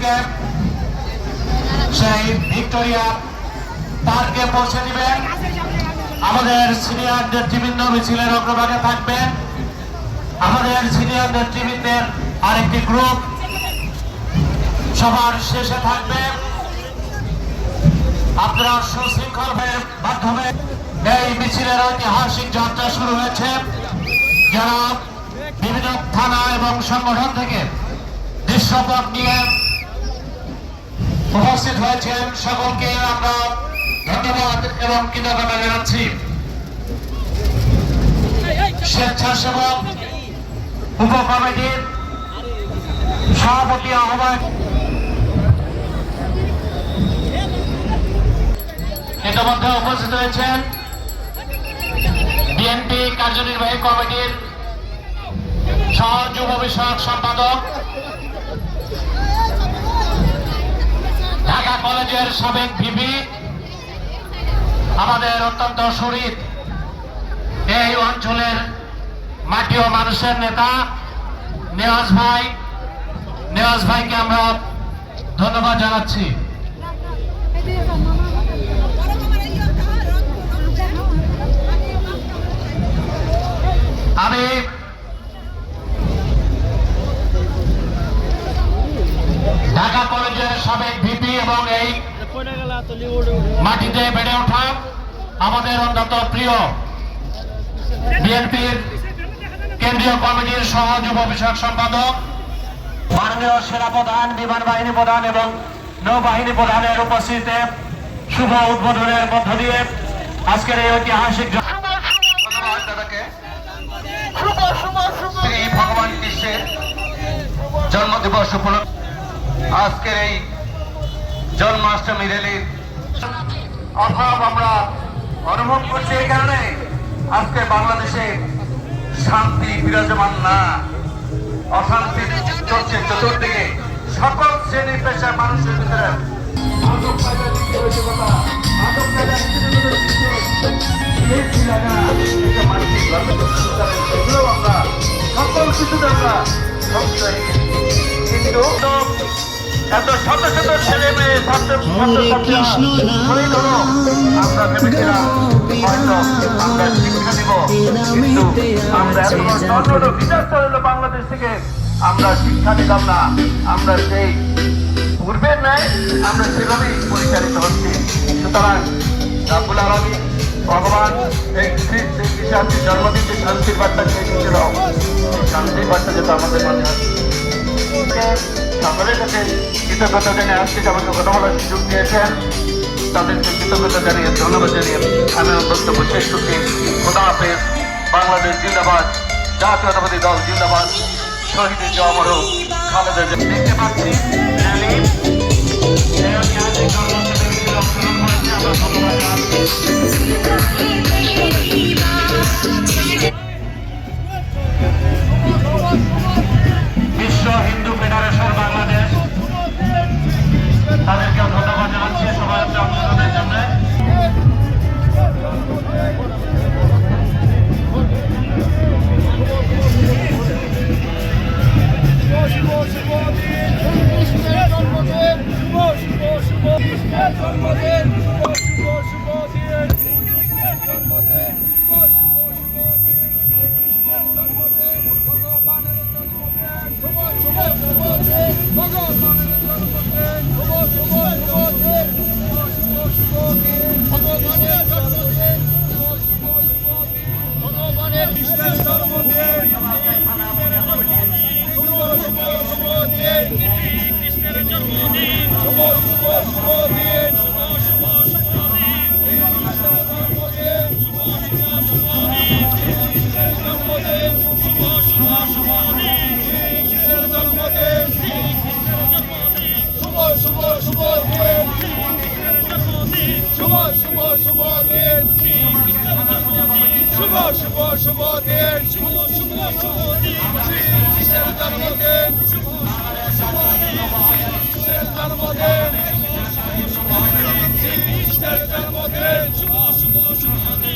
মিছিলকে সেই ভিক্টোরিয়া পার্কে পৌঁছে দিবেন। আমাদের সিনিয়র নেতৃবৃন্দ মিছিলের অগ্রভাগে থাকবেন। আমাদের সিনিয়র নেতৃবৃন্দের আরেকটি গ্রুপ সবার শেষে থাকবে। আপনারা সুশৃঙ্খল মাধ্যমে এই মিছিলের ঐতিহাসিক যাত্রা শুরু হয়েছে। যারা বিভিন্ন থানা এবং সংগঠন থেকে দৃশ্যপট নিয়ে উপস্থিত হয়েছেন সকলকে আমরা ধন্যবাদ এবং কৃতজ্ঞতা জানাচ্ছি। স্বেচ্ছাসেবক উপ কমিটির সভাপতি আহ্বায়ক ইতিমধ্যে উপস্থিত হয়েছেন বিএনপি কার্যনির্বাহী কমিটির সহ যুব বিষয়ক সম্পাদক ঢাকা কলেজের সাবেক ভিপি, আমাদের অত্যন্ত শরীর এই অঞ্চলের মাটি ও মানুষের নেতা, নেওয়াজ ভাই। নেওয়াজ ভাইকে আমরা ধন্যবাদ জানাচ্ছি। আমি ঢাকা কলেজের সাবেক ভিপি এবং এই মাটিতে বেড়ে ওঠা আমাদের অন্তত প্রিয় বিএনপির কেন্দ্রীয় কমিটির সহ যুব বিষয়ক সম্পাদক মাননীয় সেনা প্রধান বিমান বাহিনী প্রধান এবং নৌবাহিনী প্রধানের উপস্থিতিতে শুভ উদ্বোধনের মধ্য দিয়ে আজকের এই ঐতিহাসিক ভগবান কৃষ্ণের জন্মদিবস উপলক্ষে আজকের এই জন্মাষ্টমী র্যালির অভাব আমরা অনুভব করছি এই কারণে আজকে বাংলাদেশে শান্তি বিরাজমান না অশান্তি চলছে চতুর্দিকে সকল শ্রেণি পেশার মানুষের ভিতরে আমরা সকল কিছুতে আমরা হয়ে। এত শত শত ছেলে মেয়ে আমরা ভেবেছিলাম আমরা শিক্ষা দিব কিন্তু আমরা বিতাড়িত হলো বাংলাদেশ থেকে আমরা শিক্ষা দিলাম না আমরা সেই পূর্বের ন্যায় আমরা সেভাবেই পরিচালিত হচ্ছি। সুতরাং রাবুল আলমী ভগবান এই কৃষি জন্মদিন যে শান্তির বার্তা দিয়েছিল সেই শান্তির বার্তা যেটা আমাদের মাঝে আছে সকলের কাছে কৃতজ্ঞতা জানিয়ে আজকে আমাকে কথা বলার সুযোগ দিয়েছেন, তাদেরকে কৃতজ্ঞতা জানিয়ে ধন্যবাদ জানিয়ে আমি বক্তব্য শেষ করছি। খোদা হাফেজ, বাংলাদেশ জিন্দাবাদ, জাতীয়তাবাদী দল জিন্দাবাদ, শহীদ জমর খালেদা দেখতে পাচ্ছি করেছে আমরা Amen.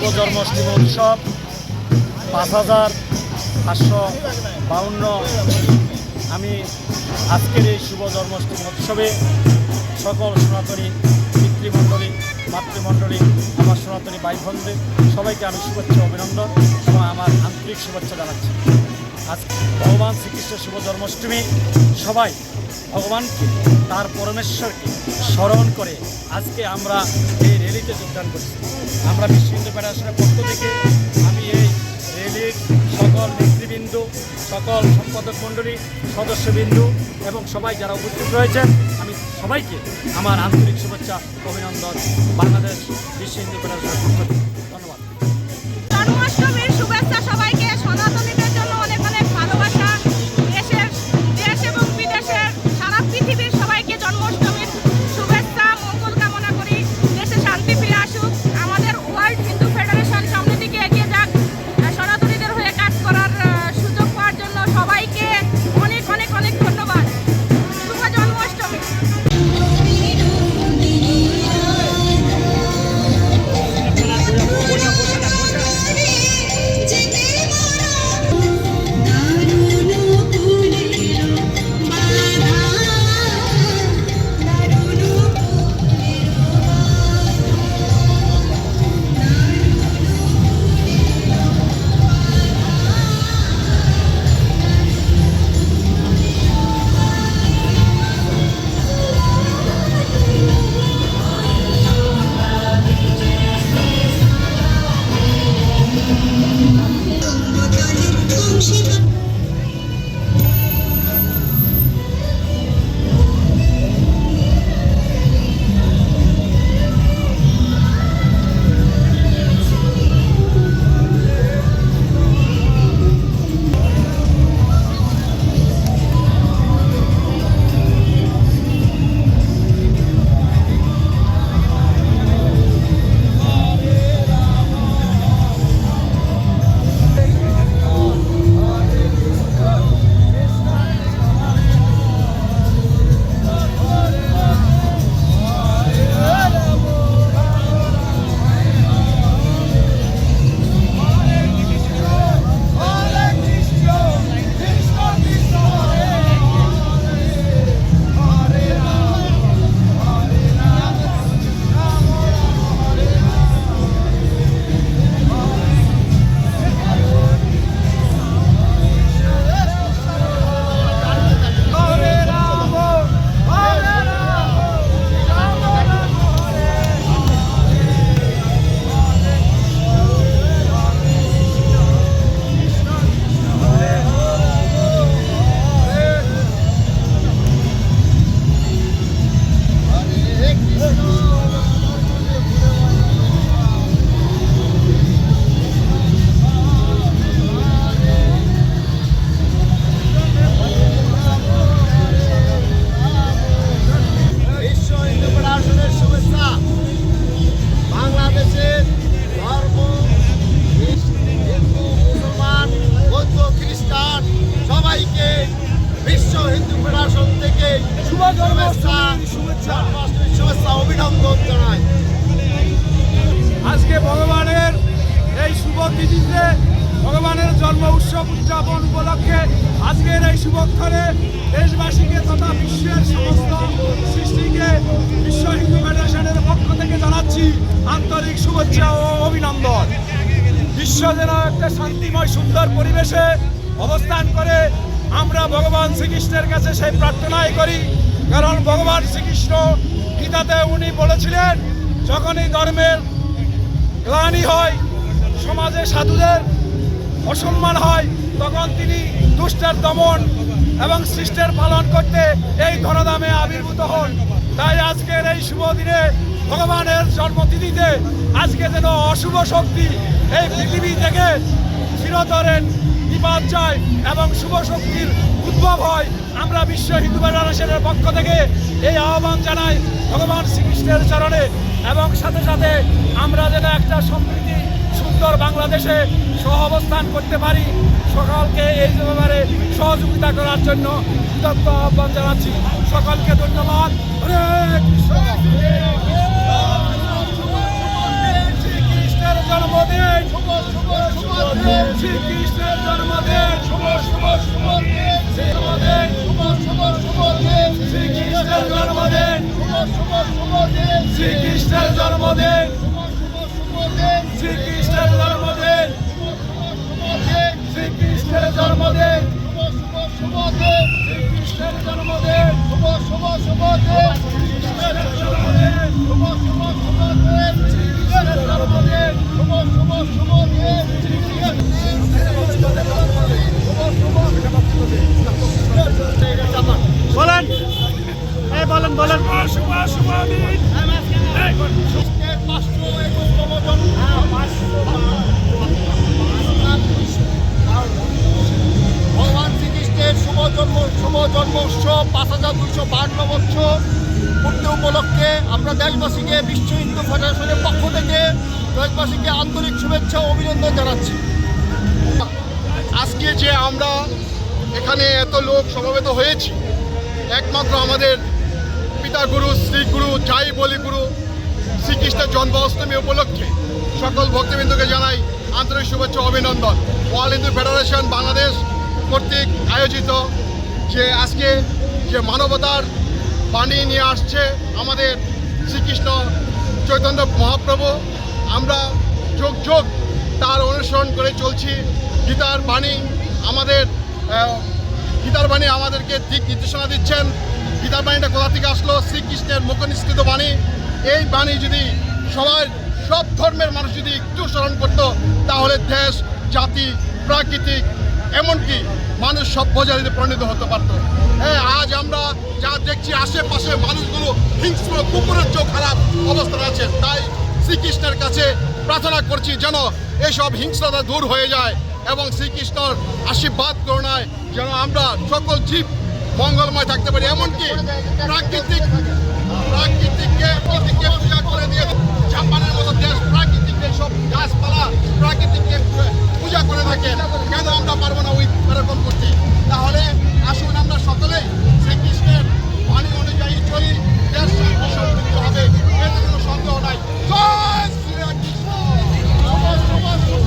শুভ জন্মাষ্টমী উৎসব পাঁচ হাজার পাঁচশো বাউন্ন। আমি আজকের এই শুভ জন্মাষ্টমী উৎসবে সকল সনাতনী পিতৃমণ্ডলী, মাতৃমণ্ডলী, আমার সনাতনী ভাই বোনদের সবাইকে আমি শুভেচ্ছা অভিনন্দন এবং আমার আন্তরিক শুভেচ্ছা জানাচ্ছি। আজ ভগবান শ্রীকৃষ্ণের শুভ জন্মাষ্টমী সবাই ভগবানকে, তার পরমেশ্বরকে স্মরণ করে আজকে আমরা এই র্যালিতে যোগদান করছি। আমরা বিশ্ব হিন্দু ফেডারেশনের পক্ষ থেকে আমি এই র্যালির সকল নেতৃবৃন্দ, সকল সম্পাদক মণ্ডলী, সদস্যবৃন্দু এবং সবাই যারা উপস্থিত রয়েছেন, আমি সবাইকে আমার আন্তরিক শুভেচ্ছা, অভিনন্দন, বাংলাদেশ বিশ্ব হিন্দু ফেডারেশনের পক্ষ থেকে। আমরা ভগবান শ্রীকৃষ্ণের কাছে সেই প্রার্থনাই করি। কারণ ভগবান শ্রীকৃষ্ণ গীতাতে উনি বলেছিলেন, যখনই ধর্মের গ্লানি হয়, সমাজে সাধুদের অসম্মান হয়, তখন তিনি দুষ্টের দমন এবং সৃষ্টের পালন করতে এই ধনধামে আবির্ভূত হন। তাই আজকের এই শুভ দিনে ভগবানের জন্মতিথিতে আজকে যেন অশুভ শক্তি এই পৃথিবী থেকে চিরতরের বিবাদ যায় এবং শুভ শক্তির উদ্ভব হয়। আমরা বিশ্ব হিন্দু ফেডারেশনের পক্ষ থেকে এই আহ্বান জানাই ভগবান শ্রীকৃষ্ণের চরণে। এবং সাথে সাথে আমরা যেন একটা সমৃদ্ধি সুন্দর বাংলাদেশে সহ অবস্থান করতে পারি, সকলকে এই ব্যাপারে সহযোগিতা করার জন্য কৃতজ্ঞ আহ্বান জানাচ্ছি। সকলকে ধন্যবাদ। হরে কৃষ্ণ। শ্রীকৃষ্ণের জন্মদিন শ্রীকৃষ্ণের জন্মদিন জন্মদিন শ্রীকৃষ্ণের জন্মদিন শ্রীকৃষ্ণের জন্মদিন শ্রীকৃষ্ণের জন্মদিন শ্রীকৃষ্ণের জন্মদিন শ্রীকৃষ্ণের জন্মদিন শ্রীকৃষ্ণের জন্মদিন বলেন। এই বলেন বলেন। শুভ শুভ দিন ভগবান শ্রীকৃষ্ণের শুভ জন্ম শুভ জন্ম উৎসব পাঁচ হাজার দুশো বান্ন বছর। পূর্তি উপলক্ষে আমরা দেশবাসীকে বিশ্ব হিন্দু ফেডারেশনের পক্ষ থেকে দেশবাসীকে আন্তরিক শুভেচ্ছা অভিনন্দন জানাচ্ছি। আজকে যে আমরা এখানে এত লোক সমবেত হয়েছি, একমাত্র আমাদের পিতা গুরু শ্রী গুরু জয় বলি গুরু, শ্রীকৃষ্ণের জন্মাষ্টমী উপলক্ষে সকল ভক্তবৃন্দকে জানাই আন্তরিক শুভেচ্ছা অভিনন্দন। ওয়ার্ল্ড হিন্দু ফেডারেশন বাংলাদেশ কর্তৃক আয়োজিত যে আজকে যে মানবতার বাণী নিয়ে আসছে আমাদের শ্রীকৃষ্ণ চৈতন্য মহাপ্রভু। আমরা যোগ যোগ তার অনুসরণ করে চলছি। গীতার বাণী আমাদের গীতার বাণী আমাদেরকে দিক নির্দেশনা দিচ্ছেন। গীতার বাণীটা কোথা থেকে আসলো? শ্রীকৃষ্ণের মুখনিষ্কৃত বাণী। এই বাণী যদি সবাই, সব ধর্মের মানুষ যদি একটু স্মরণ করতো, তাহলে দেশ, জাতি, প্রাকৃতিক, এমনকি মানুষ সভ্য জাতিতে পরিণত হতে পারতো। হ্যাঁ আজ আমরা যা দেখছি আশেপাশে মানুষগুলো হিংস্র, কুকুরের চোখ খারাপ অবস্থায় আছে। তাই শ্রীকৃষ্ণের কাছে প্রার্থনা করছি যেন এসব হিংস্রতা দূর হয়ে যায় এবং শ্রীকৃষ্ণর আশীর্বাদ করুণায় যেন আমরা সকল জীব মঙ্গলময় থাকতে পারি। এমনকি প্রাকৃতিক প্রাকৃতিককে প্রকৃতিকে পূজা করে দিয়ে জাপানের মতো দেশ প্রাকৃতিক সব গাছপালা প্রাকৃতিককে পূজা করে থাকে। কেন আমরা পারব না? ওই এরকম করতে। তাহলে আসুন আমরা সকলে শ্রীকৃষ্ণের বাণী অনুযায়ী চলি। দেশ সমৃদ্ধ হবে, এতে কোনো সন্দেহ নাই। জয় শ্রীকৃষ্ণ শুভ